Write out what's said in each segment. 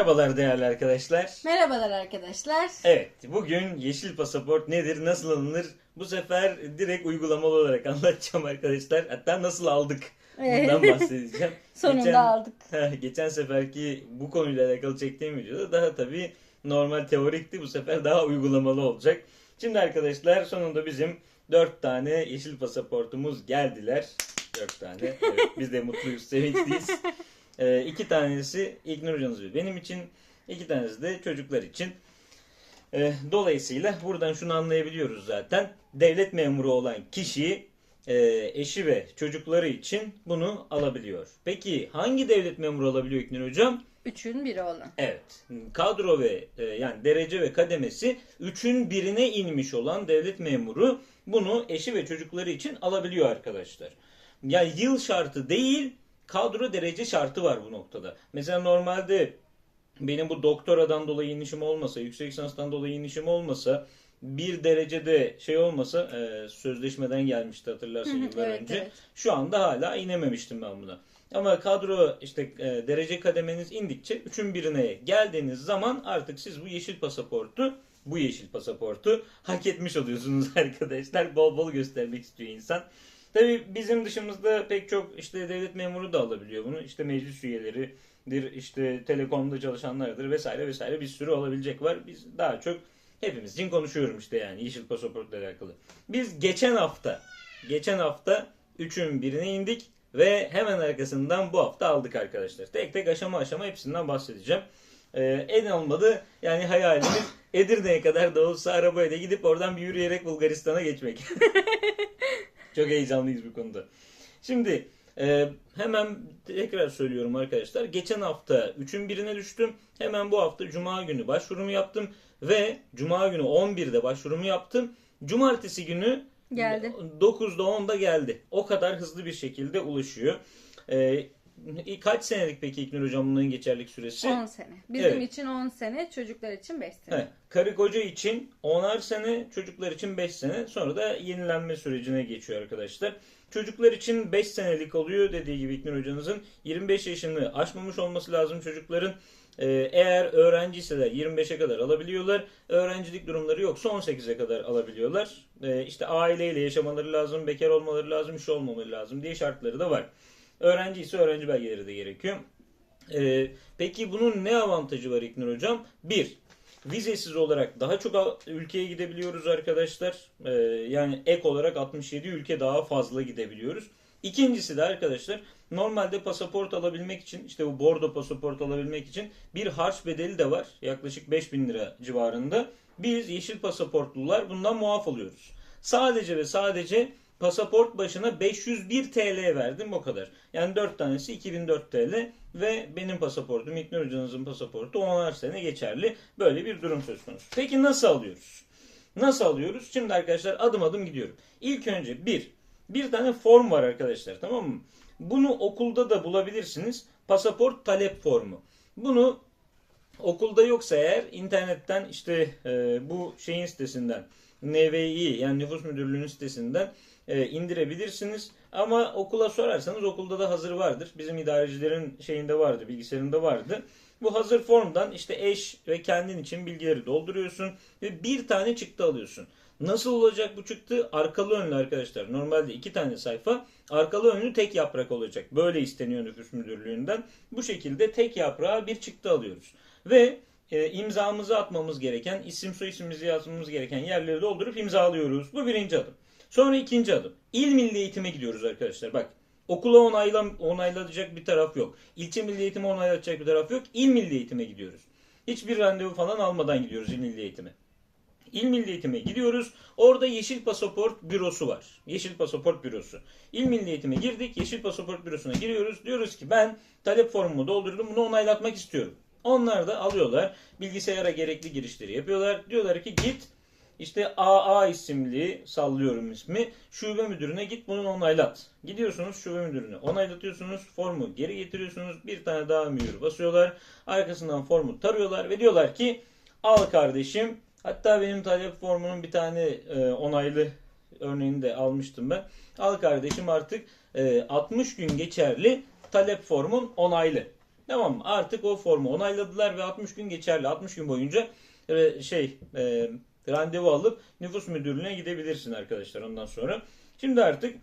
Merhabalar değerli arkadaşlar. Merhabalar arkadaşlar. Evet, bugün yeşil pasaport nedir, nasıl alınır? Bu sefer direkt uygulamalı olarak anlatacağım arkadaşlar. Hatta nasıl aldık bundan bahsedeceğim. Sonunda Geçen- aldık. Geçen seferki bu konuyla alakalı çektiğim videoda daha tabii normal teorikti. Bu sefer daha uygulamalı olacak. Şimdi arkadaşlar sonunda bizim 4 tane yeşil pasaportumuz geldiler. 4 tane. Evet, biz de mutluyuz, sevinçliyiz. Ee, iki tanesi İlknur hocanız ve benim için. iki tanesi de çocuklar için. Ee, dolayısıyla buradan şunu anlayabiliyoruz zaten. Devlet memuru olan kişi e, eşi ve çocukları için bunu alabiliyor. Peki hangi devlet memuru alabiliyor İlknur hocam? Üçün biri olan. Evet. Kadro ve e, yani derece ve kademesi 3'ün birine inmiş olan devlet memuru bunu eşi ve çocukları için alabiliyor arkadaşlar. Yani yıl şartı değil, kadro derece şartı var bu noktada. Mesela normalde benim bu doktoradan dolayı inişim olmasa, yüksek lisanstan dolayı inişim olmasa, bir derecede şey olmasa, e, sözleşmeden gelmişti hatırlarsın yıllar evet, önce. evet. Şu anda hala inememiştim ben buna. Ama kadro işte e, derece kademeniz indikçe üçün birine geldiğiniz zaman artık siz bu yeşil pasaportu bu yeşil pasaportu hak etmiş oluyorsunuz arkadaşlar. Bol bol göstermek istiyor insan. Tabi bizim dışımızda pek çok işte devlet memuru da alabiliyor bunu. İşte meclis üyeleridir, işte telekomda çalışanlardır vesaire vesaire bir sürü alabilecek var. Biz daha çok hepimiz için konuşuyorum işte yani yeşil pasaportla alakalı. Biz geçen hafta, geçen hafta üçün birine indik ve hemen arkasından bu hafta aldık arkadaşlar. Tek tek aşama aşama hepsinden bahsedeceğim. Ee, en olmadı yani hayalimiz Edirne'ye kadar da olsa arabaya da gidip oradan bir yürüyerek Bulgaristan'a geçmek. Çok heyecanlıyız bu konuda. Şimdi e, hemen tekrar söylüyorum arkadaşlar. Geçen hafta 3'ün birine düştüm. Hemen bu hafta Cuma günü başvurumu yaptım. Ve Cuma günü 11'de başvurumu yaptım. Cumartesi günü Geldi. 9'da 10'da geldi. O kadar hızlı bir şekilde ulaşıyor. E, kaç senelik peki İknur Hocam bunların geçerlik süresi? 10 sene. Bizim Evet. için 10 sene, çocuklar için 5 sene. Evet, karı koca için 10'ar sene, çocuklar için 5 sene. Sonra da yenilenme sürecine geçiyor arkadaşlar. Çocuklar için 5 senelik oluyor dediği gibi İknur hocanızın. 25 yaşını aşmamış olması lazım çocukların. Ee, eğer öğrenciyseler 25'e kadar alabiliyorlar. Öğrencilik durumları yoksa 18'e kadar alabiliyorlar. Ee, işte aileyle yaşamaları lazım, bekar olmaları lazım, iş olmamaları lazım diye şartları da var. Öğrenci ise öğrenci belgeleri de gerekiyor. Ee, peki bunun ne avantajı var İknur Hocam? Bir, vizesiz olarak daha çok ülkeye gidebiliyoruz arkadaşlar. Ee, yani ek olarak 67 ülke daha fazla gidebiliyoruz. İkincisi de arkadaşlar normalde pasaport alabilmek için işte bu bordo pasaport alabilmek için bir harç bedeli de var. Yaklaşık 5000 lira civarında. Biz yeşil pasaportlular bundan muaf oluyoruz. Sadece ve sadece pasaport başına 501 TL verdim o kadar. Yani 4 tanesi 2004 TL ve benim pasaportum İknur Hoca'nızın pasaportu 10'ar sene geçerli. Böyle bir durum söz konusu. Peki nasıl alıyoruz? Nasıl alıyoruz? Şimdi arkadaşlar adım adım gidiyorum. İlk önce bir, bir tane form var arkadaşlar tamam mı? Bunu okulda da bulabilirsiniz. Pasaport talep formu. Bunu okulda yoksa eğer internetten işte e, bu şeyin sitesinden NVI yani nüfus müdürlüğünün sitesinden e, indirebilirsiniz. Ama okula sorarsanız okulda da hazır vardır. Bizim idarecilerin şeyinde vardı, bilgisayarında vardı. Bu hazır formdan işte eş ve kendin için bilgileri dolduruyorsun ve bir tane çıktı alıyorsun. Nasıl olacak bu çıktı? Arkalı önlü arkadaşlar. Normalde iki tane sayfa. Arkalı önlü tek yaprak olacak. Böyle isteniyor nüfus müdürlüğünden. Bu şekilde tek yaprağa bir çıktı alıyoruz. Ve e, imzamızı atmamız gereken, isim soy ismimizi yazmamız gereken yerleri doldurup imzalıyoruz. Bu birinci adım. Sonra ikinci adım. İl milli eğitime gidiyoruz arkadaşlar. Bak okula onayla, onaylatacak bir taraf yok. İlçe milli eğitime onaylatacak bir taraf yok. İl milli eğitime gidiyoruz. Hiçbir randevu falan almadan gidiyoruz il milli eğitime. İl Milli Eğitim'e gidiyoruz. Orada Yeşil Pasaport Bürosu var. Yeşil Pasaport Bürosu. İl Milli Eğitim'e girdik. Yeşil Pasaport Bürosu'na giriyoruz. Diyoruz ki ben talep formumu doldurdum. Bunu onaylatmak istiyorum. Onlar da alıyorlar. Bilgisayara gerekli girişleri yapıyorlar. Diyorlar ki git işte AA isimli sallıyorum ismi. Şube müdürüne git bunu onaylat. Gidiyorsunuz şube müdürüne onaylatıyorsunuz. Formu geri getiriyorsunuz. Bir tane daha mühür basıyorlar. Arkasından formu tarıyorlar ve diyorlar ki al kardeşim. Hatta benim talep formunun bir tane e, onaylı örneğini de almıştım ben. Al kardeşim artık e, 60 gün geçerli talep formun onaylı. Tamam mı? Artık o formu onayladılar ve 60 gün geçerli. 60 gün boyunca e, şey e, randevu alıp nüfus müdürlüğüne gidebilirsin arkadaşlar ondan sonra. Şimdi artık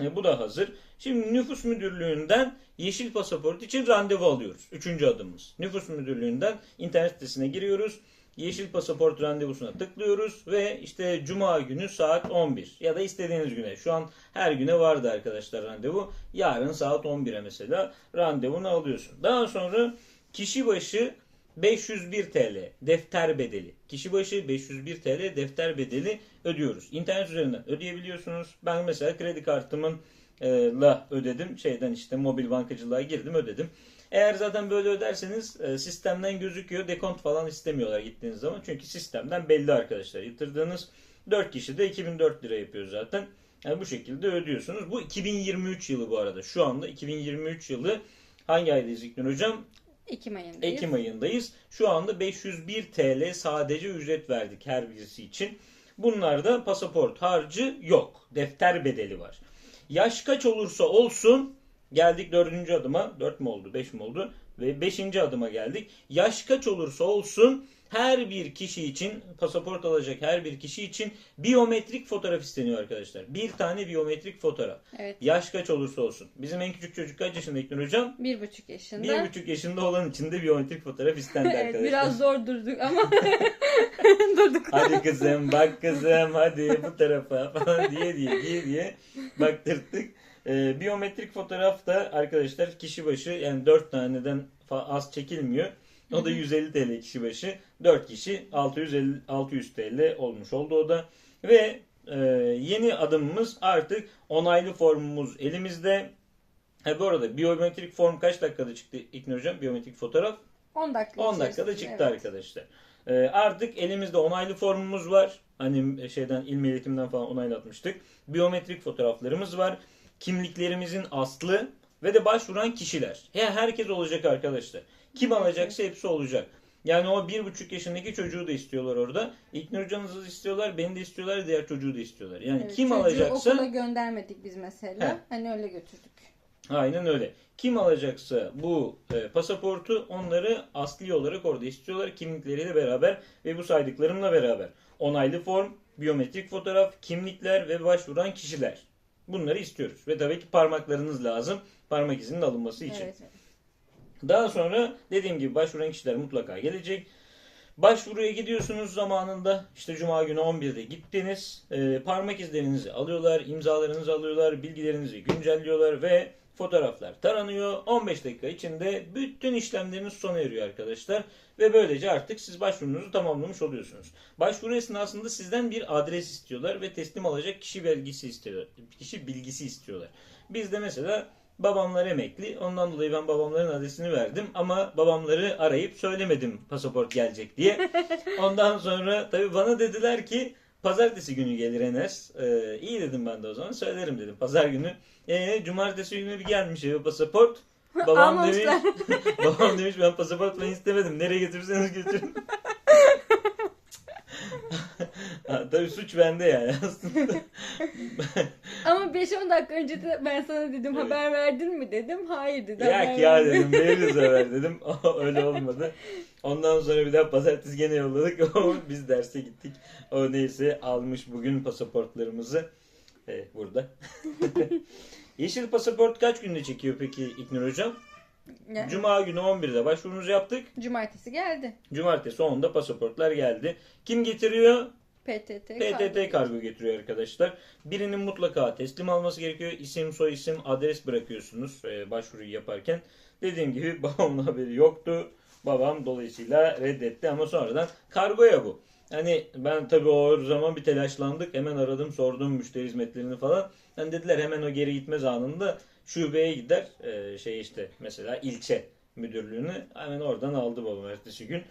e, bu da hazır. Şimdi nüfus müdürlüğünden yeşil pasaport için randevu alıyoruz. Üçüncü adımımız. Nüfus müdürlüğünden internet sitesine giriyoruz. Yeşil pasaport randevusuna tıklıyoruz ve işte cuma günü saat 11 ya da istediğiniz güne. Şu an her güne vardı arkadaşlar randevu. Yarın saat 11'e mesela randevunu alıyorsun. Daha sonra kişi başı 501 TL defter bedeli. Kişi başı 501 TL defter bedeli ödüyoruz. İnternet üzerinden ödeyebiliyorsunuz. Ben mesela kredi kartımın la ödedim. Şeyden işte mobil bankacılığa girdim ödedim. Eğer zaten böyle öderseniz e, sistemden gözüküyor. Dekont falan istemiyorlar gittiğiniz zaman. Çünkü sistemden belli arkadaşlar. Yatırdığınız 4 kişi de 2004 lira yapıyor zaten. Yani bu şekilde ödüyorsunuz. Bu 2023 yılı bu arada. Şu anda 2023 yılı hangi aydayız İknur Hocam? Ekim ayındayız. Ekim ayındayız. Şu anda 501 TL sadece ücret verdik her birisi için. Bunlarda pasaport harcı yok. Defter bedeli var. Yaş kaç olursa olsun geldik dördüncü adıma. Dört mü oldu? Beş mi oldu? Ve beşinci adıma geldik. Yaş kaç olursa olsun her bir kişi için pasaport alacak her bir kişi için biyometrik fotoğraf isteniyor arkadaşlar. Bir tane biyometrik fotoğraf. Evet. Yaş kaç olursa olsun. Bizim en küçük çocuk kaç yaşında İknur Hocam? Bir buçuk yaşında. Bir buçuk yaşında olan için de biyometrik fotoğraf istendi evet, arkadaşlar. biraz zor durduk ama durduk. Hadi kızım bak kızım hadi bu tarafa falan diye diye diye diye baktırttık. Ee, biyometrik fotoğraf da arkadaşlar kişi başı yani 4 taneden az çekilmiyor. O da 150 TL kişi başı. 4 kişi 650 600 TL olmuş oldu o da. Ve e, yeni adımımız artık onaylı formumuz elimizde. Ha, bu arada biyometrik form kaç dakikada çıktı İknur Hocam? Biyometrik fotoğraf 10 dakika 10 dakikada çıktı evet. arkadaşlar. Ee, artık elimizde onaylı formumuz var. Hani şeyden il eğitimden falan onaylatmıştık. Biyometrik fotoğraflarımız var. Kimliklerimizin aslı ve de başvuran kişiler. Ya herkes olacak arkadaşlar. Kim alacaksa hepsi olacak. Yani o bir buçuk yaşındaki çocuğu da istiyorlar orada. İlknur Can'ınızı istiyorlar, beni de istiyorlar, diğer çocuğu da istiyorlar. Yani Evet, kim alacaksa okula göndermedik biz mesela. He. Hani öyle götürdük. Aynen öyle. Kim alacaksa bu e, pasaportu onları asli olarak orada istiyorlar kimlikleriyle beraber ve bu saydıklarımla beraber. Onaylı form, biyometrik fotoğraf, kimlikler ve başvuran kişiler. Bunları istiyoruz. Ve tabii ki parmaklarınız lazım. Parmak izinin alınması için. Evet. Daha sonra dediğim gibi başvuran kişiler mutlaka gelecek. Başvuruya gidiyorsunuz zamanında işte cuma günü 11'de gittiniz. Ee, parmak izlerinizi alıyorlar, imzalarınızı alıyorlar, bilgilerinizi güncelliyorlar ve fotoğraflar taranıyor. 15 dakika içinde bütün işlemleriniz sona eriyor arkadaşlar. Ve böylece artık siz başvurunuzu tamamlamış oluyorsunuz. Başvuru esnasında sizden bir adres istiyorlar ve teslim alacak kişi belgesi istiyorlar. Kişi bilgisi istiyorlar. Bizde mesela Babamlar emekli. Ondan dolayı ben babamların adresini verdim. Ama babamları arayıp söylemedim pasaport gelecek diye. Ondan sonra tabii bana dediler ki pazartesi günü gelir Enes. Ee, iyi dedim ben de o zaman söylerim dedim. Pazar günü. Ee, cumartesi günü bir gelmiş eve pasaport. Babam demiş, babam demiş ben pasaport falan istemedim. Nereye götürürseniz götürün. Ha, tabii suç bende yani aslında. Ama 5-10 dakika önce de ben sana dedim Evet. haber verdin mi dedim. Hayır dedi. Yak haber ya vermedim. dedim veririz haber dedim. Öyle olmadı. Ondan sonra bir daha pazartesi gene yolladık. O Biz derse gittik. O neyse almış bugün pasaportlarımızı. Evet burada. Yeşil pasaport kaç günde çekiyor peki İknur Hocam? Yani, Cuma günü 11'de başvurumuzu yaptık. Cumartesi geldi. Cumartesi 10'da pasaportlar geldi. Kim getiriyor? PTT. PTT kargo getiriyor arkadaşlar. Birinin mutlaka teslim alması gerekiyor. İsim, soy isim, adres bırakıyorsunuz e, başvuruyu yaparken. Dediğim gibi babamın haberi yoktu. Babam dolayısıyla reddetti ama sonradan kargoya bu. Hani ben tabii o zaman bir telaşlandık. Hemen aradım sordum müşteri hizmetlerini falan. Yani dediler hemen o geri gitmez anında şubeye gider. E, şey işte mesela ilçe müdürlüğünü hemen oradan aldı babam ertesi gün.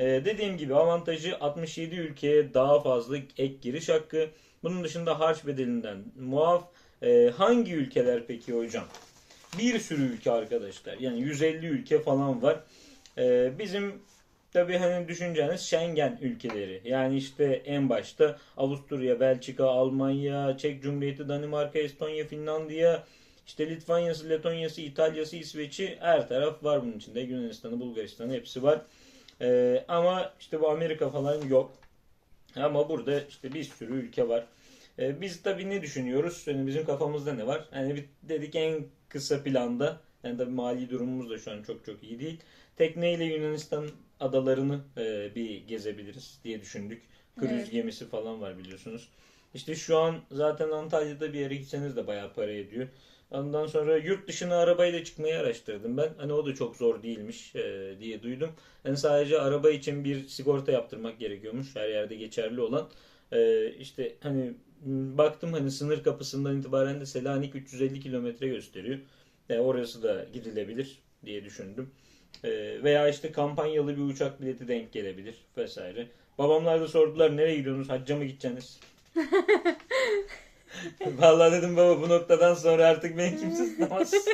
Ee, dediğim gibi avantajı 67 ülkeye daha fazla ek giriş hakkı. Bunun dışında harç bedelinden muaf. Ee, hangi ülkeler peki hocam? Bir sürü ülke arkadaşlar. Yani 150 ülke falan var. Ee, bizim tabii hani düşüneceğiniz Schengen ülkeleri. Yani işte en başta Avusturya, Belçika, Almanya, Çek Cumhuriyeti, Danimarka, Estonya, Finlandiya, İşte Litvanya'sı, Letonya'sı, İtalya'sı, İsveç'i her taraf var bunun içinde. Yunanistan'ı, Bulgaristan'ı hepsi var. Ee, ama işte bu Amerika falan yok. Ama burada işte bir sürü ülke var. Ee, biz tabii ne düşünüyoruz? Yani bizim kafamızda ne var? Yani bir dedik en kısa planda yani tabii mali durumumuz da şu an çok çok iyi değil. Tekneyle Yunanistan adalarını e, bir gezebiliriz diye düşündük. Kruz Evet. gemisi falan var biliyorsunuz. İşte şu an zaten Antalya'da bir yere gitseniz de bayağı para ediyor. Ondan sonra yurt dışına arabayla çıkmayı araştırdım ben. Hani o da çok zor değilmiş e, diye duydum. Yani sadece araba için bir sigorta yaptırmak gerekiyormuş. Her yerde geçerli olan. E, işte hani baktım hani sınır kapısından itibaren de Selanik 350 kilometre gösteriyor. E, orası da gidilebilir diye düşündüm. E, veya işte kampanyalı bir uçak bileti denk gelebilir vesaire. Babamlar da sordular nereye gidiyorsunuz? Hacca mı gideceksiniz? Vallahi dedim baba bu noktadan sonra artık beni kimse tutamaz.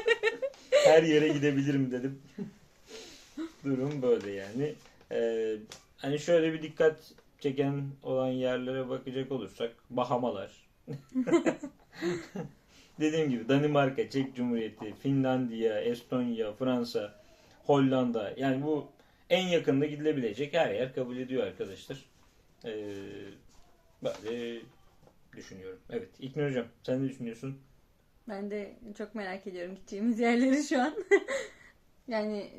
Her yere gidebilirim dedim. Durum böyle yani. Ee, hani şöyle bir dikkat çeken olan yerlere bakacak olursak Bahamalar. Dediğim gibi Danimarka, Çek Cumhuriyeti, Finlandiya, Estonya, Fransa, Hollanda. Yani bu en yakında gidilebilecek her yer kabul ediyor arkadaşlar. Ee, böyle düşünüyorum. Evet. İlknur Hocam sen ne düşünüyorsun? Ben de çok merak ediyorum gideceğimiz yerleri şu an. yani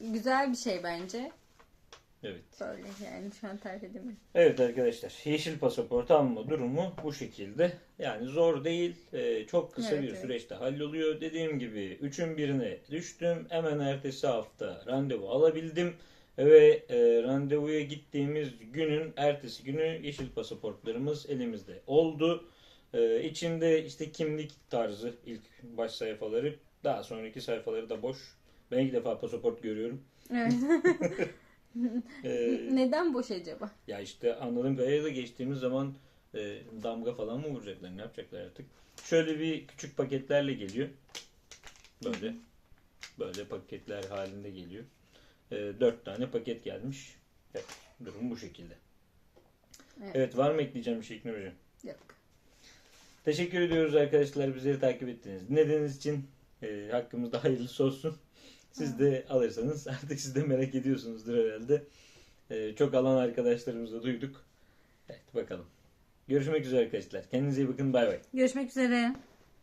güzel bir şey bence. Evet. Böyle yani şu an tarif edemiyorum. Evet arkadaşlar. Yeşil pasaport alma durumu bu şekilde. Yani zor değil. Ee, çok kısa Evet, bir evet. süreçte halloluyor. Dediğim gibi üçün birine düştüm. Hemen ertesi hafta randevu alabildim. Ve e, randevuya gittiğimiz günün ertesi günü yeşil pasaportlarımız elimizde oldu. Ee, içinde işte kimlik tarzı ilk baş sayfaları. Daha sonraki sayfaları da boş. Ben ilk defa pasaport görüyorum. Evet. Ee, Neden boş acaba? Ya işte anladığım kadarıyla geçtiğimiz zaman e, damga falan mı vuracaklar ne yapacaklar artık. Şöyle bir küçük paketlerle geliyor. Böyle. Böyle paketler halinde geliyor. E, dört tane paket gelmiş. Evet, durum bu şekilde. Evet. Evet var mı ekleyeceğim bir şey İknur Hocam? Yok. Teşekkür ediyoruz arkadaşlar bizleri takip ettiniz. Dinlediğiniz için e, hakkımızda hayırlısı olsun. Siz de alırsanız artık siz de merak ediyorsunuzdur herhalde. E, çok alan arkadaşlarımızla duyduk. Evet bakalım. Görüşmek üzere arkadaşlar. Kendinize iyi bakın. Bay bay. Görüşmek üzere.